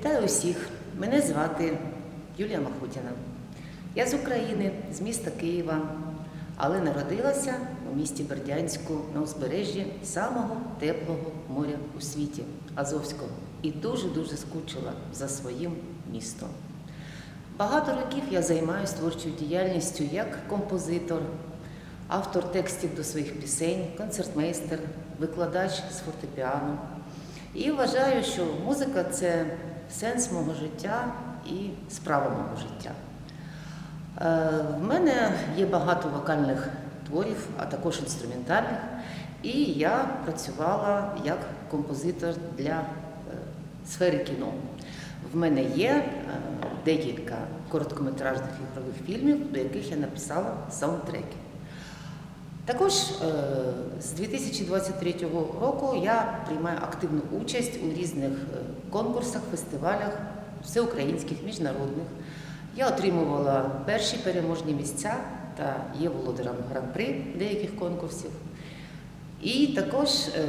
Вітаю усіх! Мене звати Юлія Махутіна. Я з України, з міста Києва, але народилася у місті Бердянську на узбережжі самого теплого моря у світі Азовського і дуже-дуже скучила за своїм містом. Багато років я займаюся творчою діяльністю як композитор, автор текстів до своїх пісень, концертмейстер, викладач з фортепіано. І вважаю, що музика це сенс мого життя і справа мого життя. Е, В мене є багато вокальних творів, а також інструментальних. І я працювала як композитор для е, сфери кіно. В мене є е, декілька короткометражних ігрових фільмів, до яких я написала саундтреки. Також з 2023 року я приймаю активну участь у різних конкурсах, фестивалях, всеукраїнських, міжнародних. Я отримувала перші переможні місця та є володарем гран-при деяких конкурсів. І також е,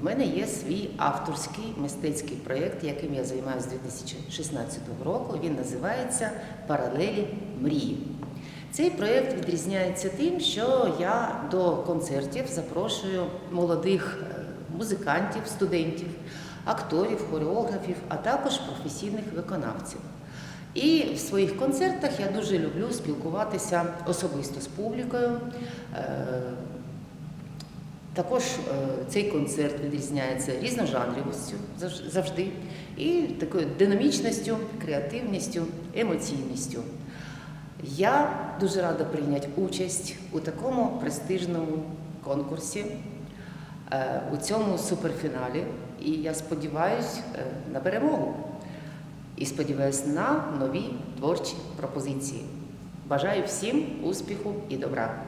в мене є свій авторський мистецький проєкт, яким я займаюся з 2016 року. Він називається Паралелі мрії. Цей проєкт відрізняється тим, що я до концертів запрошую молодих е, музикантів, студентів, акторів, хореографів, а також професійних виконавців. І в своїх концертах я дуже люблю спілкуватися особисто з публікою. Е, Також е, цей концерт відрізняється різножанрівістю завжди, і такою динамічністю, креативністю, емоційністю. Я дуже рада прийняти участь у такому престижному конкурсі, у цьому суперфіналі. І я сподіваюся на перемогу. І сподіваюся на нові творчі пропозиції. Бажаю всім успіху і добра.